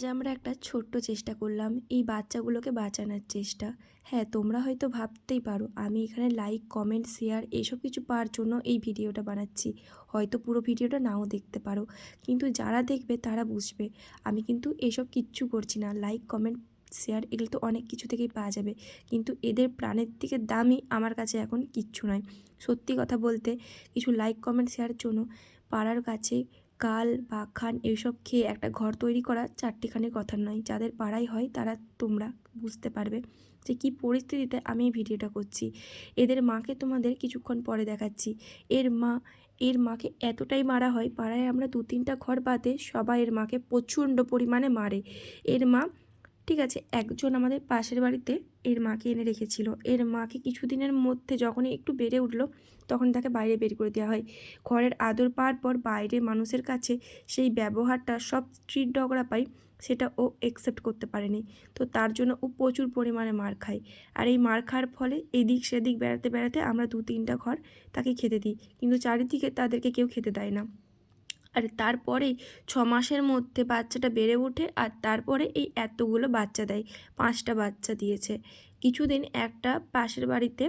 আজ আমরা একটা ছোট্ট চেষ্টা করলাম এই বাচ্চাগুলোকে বাঁচানোর চেষ্টা। হ্যাঁ তোমরা হয়তো ভাবতেই পারো, আমি এখানে লাইক কমেন্ট শেয়ার এসব কিছু পাওয়ার জন্য এই ভিডিওটা বানাচ্ছি। হয়তো পুরো ভিডিওটা নাও দেখতে পারো, কিন্তু যারা দেখবে তারা বুঝবে। আমি কিন্তু এসব কিচ্ছু করছি না লাইক কমেন্ট শেয়ার এগুলো তো অনেক কিছু থেকেই পাওয়া যাবে, কিন্তু এদের প্রাণের থেকে দামই আমার কাছে এখন কিচ্ছু নয়। সত্যি কথা বলতে, কিছু লাইক কমেন্ট শেয়ারের জন্য পাড়ার কাছে কাল বা খান এইসব খেয়ে একটা ঘর তৈরি করা চারটিখানির কথা নয়। যাদের পাড়াই হয় তারা তোমরা বুঝতে পারবে যে কী পরিস্থিতিতে আমি ভিডিওটা করছি। এদের মাকে তোমাদের কিছুক্ষণ পরে দেখাচ্ছি। এর মা, এর মাকে এতটাই মারা হয়, পাড়ায় আমরা দু তিনটা ঘর বাদে সবাই এর মাকে প্রচণ্ড পরিমাণে মারে। এর মা ঠিক আছে, একজন আমাদের পাশের বাড়িতে এর মাকে এনে রেখেছিল। এর মাকে কিছুদিনের মধ্যে যখনই একটু বেড়ে উঠল, তখন তাকে বাইরে বের করে দেওয়া হয়। ঘরের আদর পাওয়ার পর বাইরে মানুষের কাছে সেই ব্যবহারটা সব স্ট্রিট ডগরা পাই সেটা ও একসেপ্ট করতে পারেনি। তো তার জন্য ও প্রচুর পরিমাণে মার খায়। আর এই মার খাওয়ার ফলে এদিক সেদিক বেড়াতে বেড়াতে আমরা দু তিনটা ঘর তাকে খেতে দিই। কিন্তু চারিদিকে তাদেরকে কেউ খেতে দেয় না। আর তারপরেই ছ মাসের মধ্যে বাচ্চাটা বেড়ে ওঠে আর তারপরে এই এতগুলো বাচ্চা দেয়, পাঁচটা বাচ্চা দিয়েছে। কিছুদিন একটা পাশের বাড়িতে,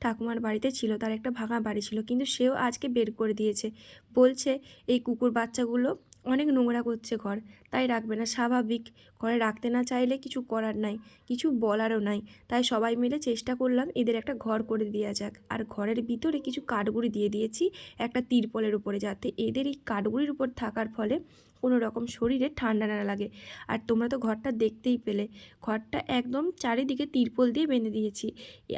ঠাকুমার বাড়িতে ছিল, তার একটা ভাঙা বাড়ি ছিল, কিন্তু সেও আজকে বের করে দিয়েছে। বলছে, এই কুকুর বাচ্চাগুলো অনেক নোংরা করছে ঘর, তাই রাখবে না। স্বাভাবিক, ঘরে রাখতে না চাইলে কিছু করার নাই, কিছু বলারও নাই। তাই সবাই মিলে চেষ্টা করলাম এদের একটা ঘর করে দেওয়া যাক। আর ঘরের ভিতরে কিছু কাঠগুড়ি দিয়ে দিয়েছি একটা তিরপলের উপরে, যাতে এদের এই কাঠগুড়ির উপর থাকার ফলে কোনো রকম শরীরে ঠান্ডা না লাগে। আর তোমরা তো ঘরটা দেখতেই পেলে, ঘরটা একদম চারিদিকে তিরপল দিয়ে বেঁধে দিয়েছি।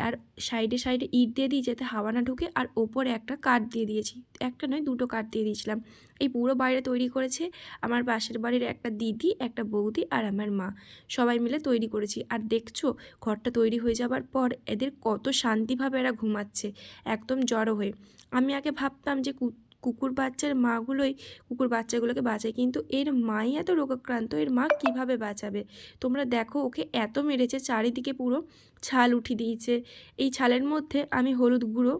আর সাইডে সাইডে ইট দিয়ে দিই যাতে হাওয়া না ঢুকে, আর ওপরে একটা কাঠ দিয়ে দিয়েছি। একটা নয়, দুটো কাঠ দিয়ে দিয়েছিলাম। এই পুরো বাইরে তৈরি করেছে আমার পাশের বাড়ির একটা দিদি, একটা বৌদি আর আমার মা। সবাই মিলে তৈরি করেছি। আর দেখছ, ঘরটা তৈরি হয়ে যাবার পর এদের কত শান্তিভাবে এরা ঘুমাচ্ছে, একদম জড়ো হয়ে। আমি আগে ভাবতাম যে কুকুর বাচ্চার মাগুলোই কুকুর বাচ্চাগুলোকে বাঁচায়, কিন্তু এর মাই এত রোগাক্রান্ত, এর মা কীভাবে বাঁচাবে? তোমরা দেখো, ওকে এত মেরেছে, চারিদিকে পুরো ছাল উঠিয়ে দিয়েছে। এই ছালের মধ্যে আমি হলুদ গুঁড়ো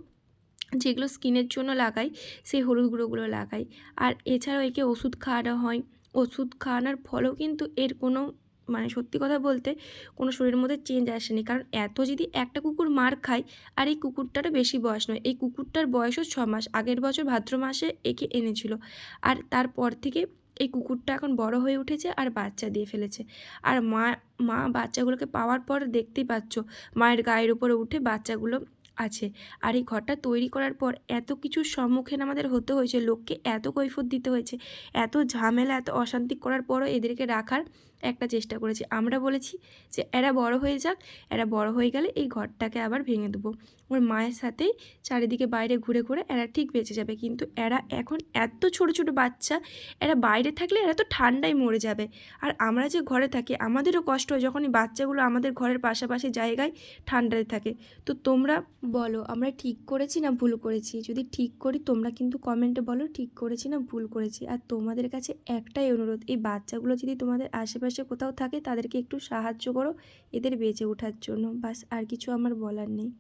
যেগুলো স্কিনের জন্য লাগাই, সেই হলুদ গুঁড়োগুলো লাগাই। আর এছাড়াও একে ওষুধ খাওয়ানো হয়। ওষুধ খাওয়ানোর ফলেও কিন্তু এর কোনো মানে সত্যি কথা বলতে কোনো শরীরের মধ্যে চেঞ্জ আসেনি। কারণ এত যদি একটা কুকুর মার খায়, আর এই কুকুরটারও বেশি বয়স নয়। এই কুকুরটার বয়সও ছ মাস, আগের বছর ভাদ্র মাসে একে এনেছিল। আর তারপর থেকে এই কুকুরটা এখন বড় হয়ে উঠেছে আর বাচ্চা দিয়ে ফেলেছে। আর মা মা বাচ্চাগুলোকে পাওয়ার পর দেখতেই পাচ্ছ, মায়ের গায়ের উপরে উঠে বাচ্চাগুলো আছে। আর এই ঘরটা তৈরি করার পর এত কিছুর সম্মুখীন আমাদের হতে হয়েছে, লোককে এত কৈফত দিতে হয়েছে, এত ঝামেলা, এত অশান্তি করার পরও এদেরকে রাখার একটা চেষ্টা করেছি। আমরা বলেছি যে, এরা বড় হয়ে যাক, এরা বড় হয়ে গেলে এই ঘরটাকে আবার ভেঙে দেবো। ওর মায়ের সাথেই চারিদিকে বাইরে ঘুরে ঘুরে এরা ঠিক বেঁচে যাবে। কিন্তু এরা এখন এত ছোট ছোট বাচ্চা, এরা বাইরে থাকলে এরা তো ঠান্ডায় মরে যাবে। আর আমরা যে ঘরে থাকি, আমাদেরও কষ্ট হয় যখন এই বাচ্চাগুলো আমাদের ঘরের পাশাপাশি জায়গায় ঠান্ডায় থাকে। তো তোমরা বলো, আমরা ঠিক করেছি না ভুল করেছি? যদি ঠিক করি, তোমরা কিন্তু কমেন্টে বলো, ঠিক করেছি না ভুল করেছি? আর তোমাদের কাছে একটাই অনুরোধ, এই বাচ্চাগুলো যদি তোমাদের আশেপাশে কোথাও থাকে তাদেরকে একটু সাহায্য করো, এদের বেঁচে ওঠার জন্য। বাস, আর কিছু আমার বলার নেই।